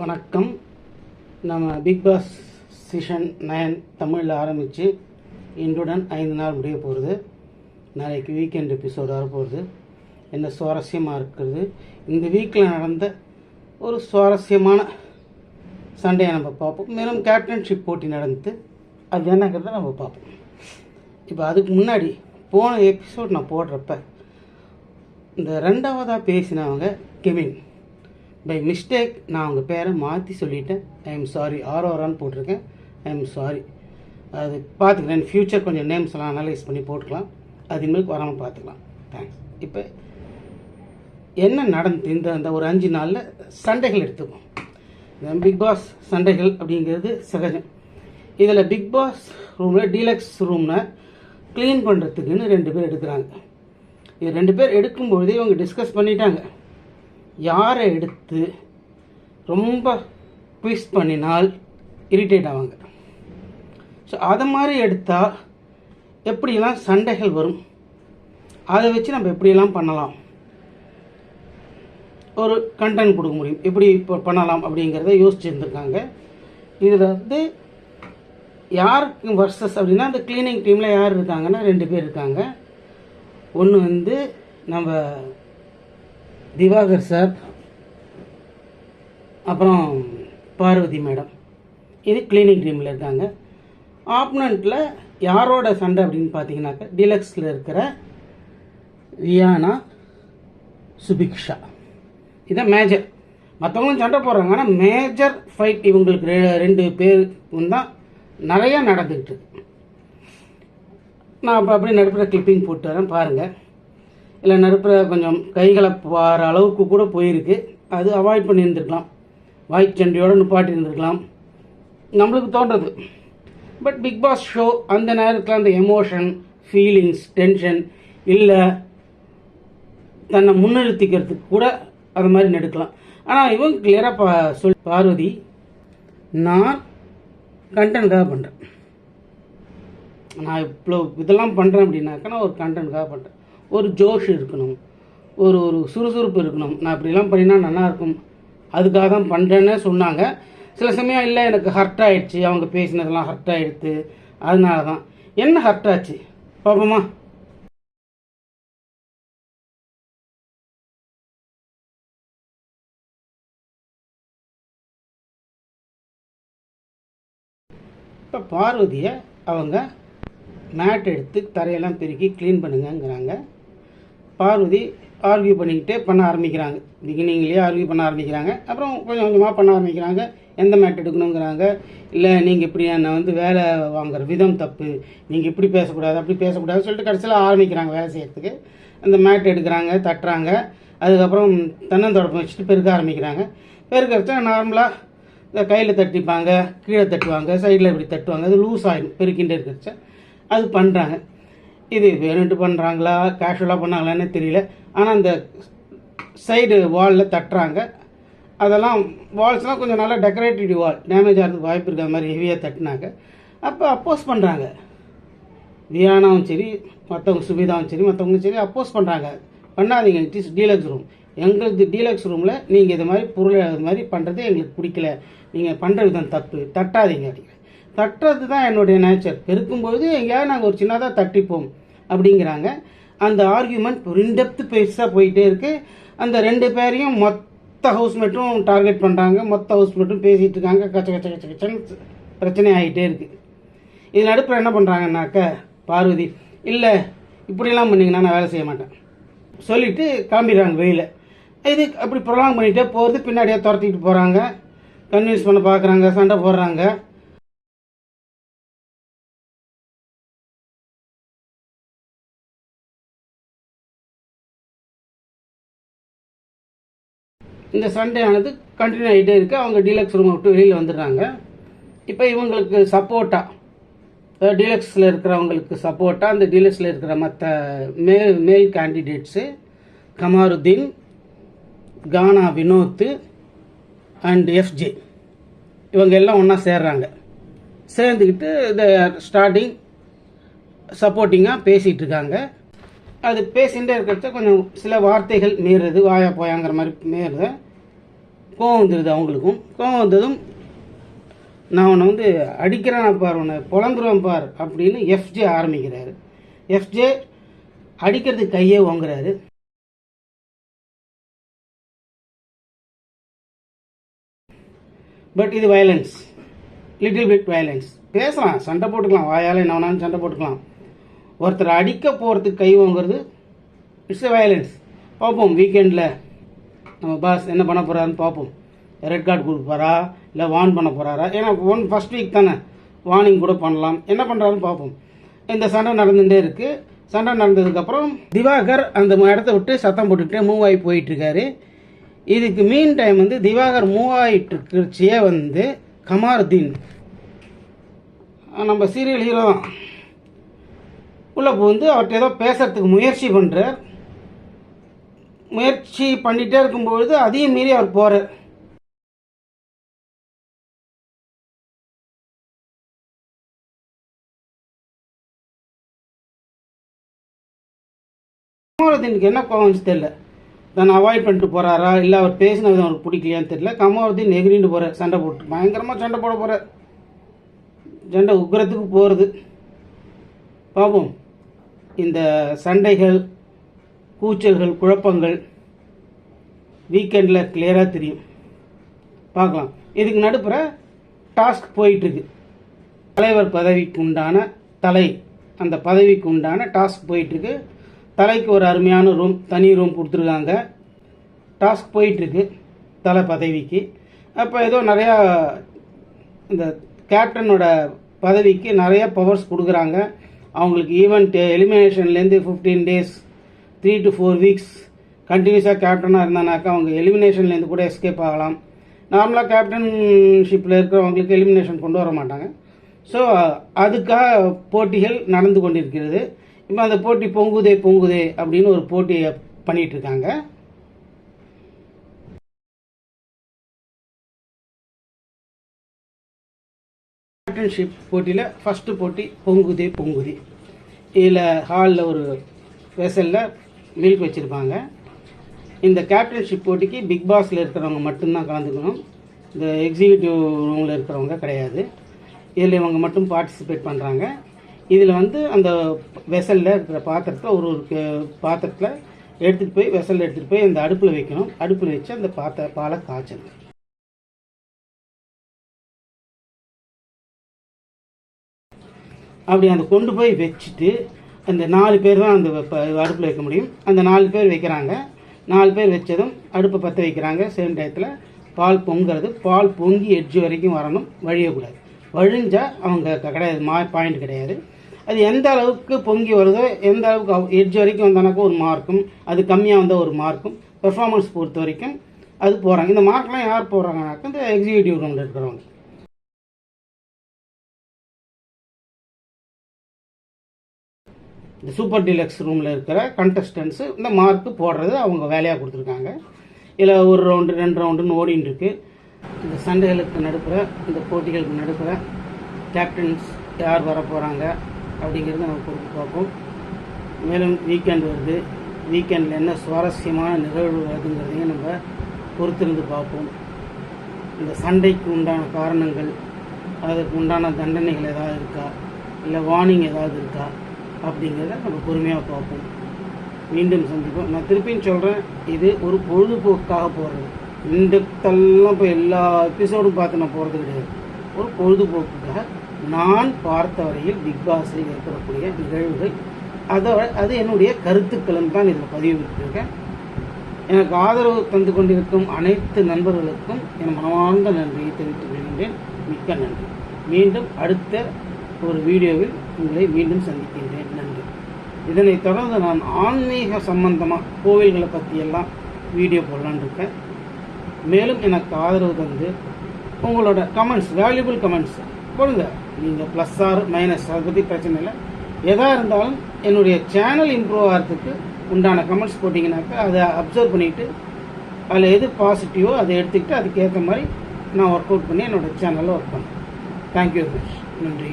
வணக்கம். நம்ம big Boss season nine தமிழில் ஆரம்பித்து இன்றுடன் ஐந்து நாள் முடிய போகிறது நாளைக்கு வீக்கெண்ட் எபிசோடு வரப்போகிறது என்ன சுவாரஸ்யமாக இருக்கிறது? இந்த வீக்கில் நடந்த ஒரு சுவாரஸ்யமான சண்டையை நம்ம பார்ப்போம். மேலும் கேப்டன்ஷிப் போட்டி நடந்து அது என்னங்கிறத நம்ம பார்ப்போம். இப்போ அதுக்கு முன்னாடி போன எபிசோட் நான் போடுறப்ப இந்த ரெண்டாவதாக பேசினவங்க கெவின். பை மிஸ்டேக் நான் உங்கள் பேரை மாற்றி சொல்லிட்டேன். ஐ எம் சாரி ஆரோரான்னு போட்டிருக்கேன். ஐ எம் சாரி அது பார்த்துக்கிறேன். ஃப்யூச்சர் கொஞ்சம் நேம்ஸ் எல்லாம் அனலைஸ் பண்ணி போட்டுக்கலாம். அது இனிமேல் வராமல் பார்த்துக்கலாம். தேங்க்ஸ் இப்போ என்ன நடந்து இந்த அந்த ஒரு அஞ்சு நாளில் சண்டைகள் எடுத்துக்குவோம் பிக் பாஸ் சண்டைகள் அப்படிங்கிறது சகஜம். இதில் பிக் பாஸ் ரூமில் டீலக்ஸ் ரூமில் க்ளீன் பண்ணுறதுக்குன்னு ரெண்டு பேர் எடுக்கிறாங்க. இது ரெண்டு பேர் எடுக்கும்பொழுதே இவங்க டிஸ்கஸ் பண்ணிட்டாங்க. யாரை எடுத்து ரொம்ப ட்விஸ்ட் பண்ணினால் இரிட்டேட் ஆவாங்க. ஸோ அதை மாதிரி எடுத்தால் எப்படியெல்லாம் சண்டைகள் வரும்? அதை வச்சு நம்ம எப்படியெல்லாம் பண்ணலாம்? ஒரு கண்டென்ட் கொடுக்க முடியும். எப்படி இப்போ பண்ணலாம் அப்படிங்கிறத யோசிச்சுருந்துருக்காங்க இதில் வந்து யாருக்கு வர்சஸ் அப்படின்னா அந்த க்ளீனிங் டீமில் யார் இருக்காங்கன்னா ரெண்டு பேர் இருக்காங்க. ஒன்று வந்து நம்ம திவாகர் சார் அப்புறம் பார்வதி மேடம். இது கிளினிக் ரீமில் இருக்காங்க. ஆப்னண்ட்டில் யாரோட சண்டை அப்படின்னு பார்த்தீங்கன்னாக்கா டீலக்ஸில் இருக்கிற ரியானா சுபிக்ஷா. இதான் மேஜர் மற்றவங்களும் சண்டை போடுறாங்க. ஆனால் மேஜர் ஃபைட் இவங்களுக்கு ரெ- ரெண்டு பேருக்கும் தான் நிறையா நடந்துக்கிட்டு நான் அப்போ அப்படியே நடுப்புற கிளிப்பிங் போட்டு வரேன் பாருங்கள் இல்லை நடுப்புற கொஞ்சம் கைகளை பாற அளவுக்கு கூட போயிருக்கு. அது அவாய்ட் பண்ணியிருந்துருக்கலாம். வாய்ச்சண்டையோடு நிப்பாட்டி இருந்திருக்கலாம் நம்மளுக்கு தோன்றது. பட் பிக் பாஸ் ஷோ அந்த நேரத்தில் அந்த எமோஷன் ஃபீலிங்ஸ் டென்ஷன் இல்லை தன்னை முன்னிறுத்திக்கிறதுக்கு கூட அது மாதிரி நெடுக்கலாம். ஆனால் இவங்க கிளியராக பா சொல் பார்வதி நான் கண்டென்ட்காக பண்ணுறேன் நான் இவ்வளோ இதெல்லாம் பண்ணுறேன் அப்படின்னாக்கா நான் ஒரு கண்டென்ட்காக பண்ணுறேன் ஒரு ஜோஷ் இருக்கணும். ஒரு ஒரு சுறுசுறுப்பு இருக்கணும். நான் இப்படிலாம் பண்ணினா நல்லாயிருக்கும். அதுக்காக தான் பண்ணுறேன்னு சொன்னாங்க. சில சமயம் இல்லை எனக்கு ஹர்ட் ஆகிடுச்சு அவங்க பேசினதெல்லாம் ஹர்ட் ஆகிடுது அதனால தான். என்ன ஹர்ட் ஆச்சு? பாப்போமா. இப்போ பார்வதியை அவங்க மேட் எடுத்து தரையெல்லாம் பெருக்கி க்ளீன் பண்ணுங்கங்கிறாங்க. பார்வதி ஆர்கியூ பண்ணிக்கிட்டே பண்ண ஆரம்பிக்கிறாங்க. பிகினிங்லேயே ஆர்கியூ பண்ண ஆரம்பிக்கிறாங்க. அப்புறம் கொஞ்சம் கொஞ்சமாக பண்ண ஆரம்பிக்கிறாங்க. எந்த மேட் எடுக்கணுங்கிறாங்க. இல்லை நீங்கள் இப்படி என்னை வந்து வேலை வாங்குற விதம் தப்பு. நீங்கள் இப்படி பேசக்கூடாது அப்படி பேசக்கூடாதுன்னு சொல்லிட்டு கடைசியில் ஆரம்பிக்கிறாங்க வேலை செய்யறதுக்கு. அந்த மேட் எடுக்கிறாங்க தட்டுறாங்க. அதுக்கப்புறம் தென்னந்தோடப்பம் வச்சுட்டு பெருக்க ஆரம்பிக்கிறாங்க. பெருக்கிறச்ச நார்மலாக இந்த கையில் தட்டிப்பாங்க கீழே தட்டுவாங்க சைடில் இப்படி தட்டுவாங்க. அது லூஸ் ஆகிடும் பெருக்கின்றே இருக்கிறச்ச அது பண்ணுறாங்க இது வேணுட்டு பண்ணுறாங்களா கேஷுவலாக பண்ணாங்களான்னு தெரியல. ஆனால் அந்த சைடு வாலில் தட்டுறாங்க. அதெல்லாம் வால்ஸ்லாம் கொஞ்சம் நல்லா டெக்கரேட்டிவ் வால் டேமேஜ் ஆகிறதுக்கு வாய்ப்பு இருக்கிற மாதிரி ஹெவியாக தட்டினாங்க. அப்போ அப்போஸ் பண்ணுறாங்க வியானாவும் சரி மற்றவங்க சுபிதாவும் சரி மற்றவங்களும் சரி அப்போஸ் பண்ணுறாங்க பண்ணாதீங்க இட் இஸ் டீலக்ஸ் ரூம் எங்களுக்கு டீலக்ஸ் ரூமில் நீங்கள் இது மாதிரி பொருள் இது மாதிரி பண்ணுறது எங்களுக்கு பிடிக்கல. நீங்கள் பண்ணுற விதம் தப்பு. தட்டாதீங்க அப்படிங்க தட்டுறது தான் என்னுடைய நேச்சர் பெருக்கும்போது எங்கேயாவது நாங்கள் ஒரு சின்னதாக தட்டிப்போம் அப்படிங்கிறாங்க. அந்த ஆர்கியூமெண்ட் ஒரு பெருசாக போயிட்டே இருக்குது அந்த ரெண்டு பேரையும் மொத்த ஹவுஸ்மேட்டும் டார்கெட் பண்ணுறாங்க மொத்த ஹவுஸ்மேட்டும் பேசிகிட்டு இருக்காங்க. கச்ச கச்ச கச்ச கச்சன்னு பிரச்சனை ஆகிட்டே இருக்குது இது நடுப்புற என்ன பண்ணுறாங்கன்னாக்க பார்வதி இல்லை இப்படிலாம் பண்ணிங்கன்னா நான் வேலை செய்ய மாட்டேன். சொல்லிவிட்டு கிளம்பிடுறாங்க வெளியில். இது அப்படி ப்ரொலாங் பண்ணிகிட்டே போகிறது பின்னாடியே துரத்திக்கிட்டு போகிறாங்க கன்வின்ஸ் பண்ண பார்க்குறாங்க சண்டை போடுறாங்க. இந்த சண்டையானது கண்டினியூ ஆகிட்டே இருக்குது அவங்க டீலக்ஸ் ரூமை விட்டு வெளியில் வந்துடுறாங்க. இப்போ இவங்களுக்கு சப்போர்ட்டாக டீலக்ஸில் இருக்கிறவங்களுக்கு சப்போர்ட்டாக அந்த டீலக்ஸில் இருக்கிற மற்ற மேல் மேல் candidates Kamarudeen Gana Vinoth and FJ இவங்க எல்லாம் ஒன்றா சேர்றாங்க. சேர்ந்துக்கிட்டு இந்த ஸ்டார்டிங் சப்போர்ட்டிங்காக பேசிகிட்டு இருக்காங்க. அது பேசிகிட்டே இருக்கிறச்ச கொஞ்சம் சில வார்த்தைகள் மீறுது வாயா போயாங்கிற மாதிரி மீறுது கோவம் வந்துடுது அவங்களுக்கும். கோவம் வந்ததும் நான் உன்னை வந்து அடிக்கிறேன் பார் உன்னை புலங்குறேன் பார் அப்படின்னு எஃப்ஜே ஆரம்பிக்கிறாரு. எஃப்ஜே அடிக்கிறதுக்கு கையே ஓங்குறாரு. பட் இது வயலன்ஸ் லிட்டில் பிட் வயலன்ஸ் பேசலாம் சண்டை போட்டுக்கலாம். வாயால் என்ன வேணாலும் சண்டை போட்டுக்கலாம். ஒருத்தர் அடிக்க போகிறதுக்கு கை வாங்குறது இட்ஸ் எ வயலன்ஸ் பார்ப்போம் வீக்கெண்டில் நம்ம பாஸ் என்ன பண்ண போகிறாருன்னு பார்ப்போம். ரெட் கார்டு கொடுப்பாரா இல்லை வார்ன் பண்ண போகிறாரா ஏன்னா ஒன் ஃபஸ்ட் வீக் தானே. வார்னிங் கூட பண்ணலாம். என்ன பண்ணுறாருன்னு பார்ப்போம். இந்த சண்டை நடந்துகிட்டே இருக்குது சண்டை நடந்ததுக்கப்புறம் திவாகர் அந்த இடத்த விட்டு சத்தம் போட்டுக்கிட்டே மூவ் ஆகி போயிட்டுருக்காரு. இதுக்கு மீன் டைம் வந்து திவாகர் மூவ் ஆகிட்டு வந்து கமாருதீன். நம்ம சீரியல் ஹீரோ தான். உள்ளே புகுந்து அவர்கிட்ட ஏதோ பேசுறதுக்கு முயற்சி பண்ணுறார் முயற்சி பண்ணிகிட்டே இருக்கும்பொழுது அதையும் மீறி அவர் போகிறார் கமருதீனுக்கு என்ன கோவம்னு தெரியல. தன்னை அவாய்ட் பண்ணிட்டு போகிறாரா இல்லை அவர் பேசின விதம் அவருக்கு பிடிக்கலையான்னு தெரியல. கமருதீன் நெகிரின்னு போகிறார் சண்டை போட்டு. பயங்கரமாக சண்டை போட போகிறார் சண்டை உக்கிரத்துக்கு போகிறது பார்ப்போம் இந்த சண்டைகள் கூச்சல்கள் குழப்பங்கள் வீக்கெண்டில் கிளியராக தெரியும். பார்க்கலாம். இதுக்கு நடுப்புற டாஸ்க் போயிட்டுருக்கு. தலைவர் பதவிக்கு உண்டான தலை அந்த பதவிக்கு உண்டான டாஸ்க் போயிட்டுருக்கு. தலைக்கு ஒரு அருமையான ரூம் தனி ரூம் கொடுத்துருக்காங்க. டாஸ்க் போயிட்டுருக்கு தலை பதவிக்கு. அப்போ ஏதோ நிறையா இந்த கேப்டனோட பதவிக்கு நிறைய பவர்ஸ் கொடுக்குறாங்க. அவங்களுக்கு event எலிமினேஷன்லேருந்து fifteen days three to four weeks கண்டினியூஸாக கேப்டனாக இருந்தானாக்கா அவங்க எலிமினேஷன்லேருந்து கூட எஸ்கேப் ஆகலாம். நார்மலாக கேப்டன்ஷிப்பில் இருக்கிறவங்களுக்கு எலிமினேஷன் கொண்டு வர மாட்டாங்க. ஸோ அதுக்காக போட்டிகள் நடந்து கொண்டிருக்கிறது. இப்போ அந்த போட்டி பொங்குதே பொங்குதே அப்படின்னு ஒரு போட்டியை பண்ணிகிட்ருக்காங்க கேப்டன்ஷிப் போட்டியில் ஃபஸ்ட்டு போட்டி பொங்குதி பொங்குதி. இதில் ஹாலில் ஒரு வெசலில் மில்க் வச்சுருப்பாங்க. இந்த கேப்டன்ஷிப் போட்டிக்கு பிக் பாஸில் இருக்கிறவங்க மட்டும்தான் கலந்துக்கணும். இந்த எக்ஸிக்யூட்டிவ் ரூமில் இருக்கிறவங்க கிடையாது. இதில் இவங்க மட்டும் பார்ட்டிசிபேட் பண்ணுறாங்க இதில் வந்து அந்த வெசலில் இருக்கிற பாத்திரத்தை ஒரு ஒரு கே- பாத்திரத்தில் எடுத்துகிட்டு போய் வெசலில் எடுத்துகிட்டு போய் அந்த அடுப்பில் வைக்கணும். அடுப்பில் வச்சு அந்த பாத்திர பாலை காய்ச்சணும். அப்படி அந்த கொண்டு போய் வச்சுட்டு அந்த நாலு பேர் தான் அந்த அடுப்பில் வைக்க முடியும். அந்த நாலு பேர் வைக்கிறாங்க. நாலு பேர் வச்சதும் அடுப்பை பற்ற வைக்கிறாங்க. சேம் டயத்தில் பால் பொங்குறது. பால் பொங்கி எட்ஜ் வரைக்கும் வரணும். வழியக்கூடாது வழிஞ்சால் அவங்க க- கிடையாது மா பாயிண்ட் கிடையாது. அது எந்த அளவுக்கு பொங்கி வருதோ எந்த அளவுக்கு எட்ஜ் வரைக்கும் வந்தானாக்கா ஒரு மார்க்கும் அது கம்மியாக வந்தால் ஒரு மார்க்கும் பெர்ஃபார்மன்ஸ் பொறுத்த வரைக்கும் அது போகிறாங்க இந்த மார்க்லாம் யார் போடுறாங்கனாக்கா இந்த எக்ஸிக்யூட்டிவ் ரூமில் இருக்கிறவங்க. இந்த சூப்பர் டீலக்ஸ் ரூமில் இருக்கிற கண்டஸ்டன்ஸு இந்த மார்க்கு போடுறது அவங்க வேலையாக கொடுத்துருக்காங்க. இல்லை ஒரு ரவுண்டு ரெண்டு ரவுண்டுன்னு ஓடின்னு இருக்கு. இந்த சண்டைகளுக்கு நடுப்புற இந்த போட்டிகளுக்கு நடுப்புற கேப்டன்ஸ் யார் வர போகிறாங்க அப்படிங்கிறத நம்ம கொடுத்து பார்ப்போம். மேலும் வீக்கெண்ட் வருது. வீக்கெண்டில் என்ன சுவாரஸ்யமான நிகழ்வு வருதுங்கிறதையும் நம்ம பொறுத்திருந்து பார்ப்போம். இந்த சண்டைக்கு உண்டான காரணங்கள் அதற்கு உண்டான தண்டனைகள் ஏதாவது இருக்கா? இல்லை வார்னிங் ஏதாவது இருக்கா? அப்படிங்கிறத நம்ம பொறுமையாக பார்ப்போம். மீண்டும் சந்திப்போம். நான் திருப்பியும் சொல்கிறேன் இது ஒரு பொழுதுபோக்காக போகிறது இந்த இப்போ எல்லா எபிசோடும் பார்த்து நான் போகிறது கிடையாது. ஒரு பொழுதுபோக்குக்காக நான் பார்த்த வரையில் பிக் பாஸில் ஏற்படக்கூடிய நிகழ்வுகள் அதோட அது என்னுடைய கருத்துக்களும் தான் இதில் பதிவிட்டிருக்கேன். எனக்கு ஆதரவு தந்து கொண்டிருக்கும் அனைத்து நண்பர்களுக்கும் என் மனமார்ந்த நன்றியை தெரிவித்துக் கொள்கின்றேன். மிக்க நன்றி. மீண்டும் அடுத்த ஒரு வீடியோவில் உங்களை மீண்டும் சந்திக்கின்றேன். நன்றி. இதனைத் தொடர்ந்து நான் ஆன்மீக சம்பந்தமாக கோவில்களை பற்றியெல்லாம் வீடியோ போடலான்னு இருக்கேன். மேலும் எனக்கு ஆதரவு தந்து உங்களோட கமெண்ட்ஸ் வேல்யூபிள் கமெண்ட்ஸ் கொடுங்க. நீங்கள் ப்ளஸ் ஆர் மைனஸ் அதை பற்றி பிரச்சனை இல்லை. எதாக இருந்தாலும் என்னுடைய சேனல் இம்ப்ரூவ் ஆகிறதுக்கு உண்டான கமெண்ட்ஸ் போட்டிங்கனாக்கா அதை அப்சர்வ் பண்ணிவிட்டு அதில் எது பாசிட்டிவோ அதை எடுத்துக்கிட்டு அதுக்கேற்ற மாதிரி நான் ஒர்க் அவுட் பண்ணி என்னோடய சேனலில் ஒர்க் பண்ணேன் தேங்க்யூ வெரி மச் நன்றி.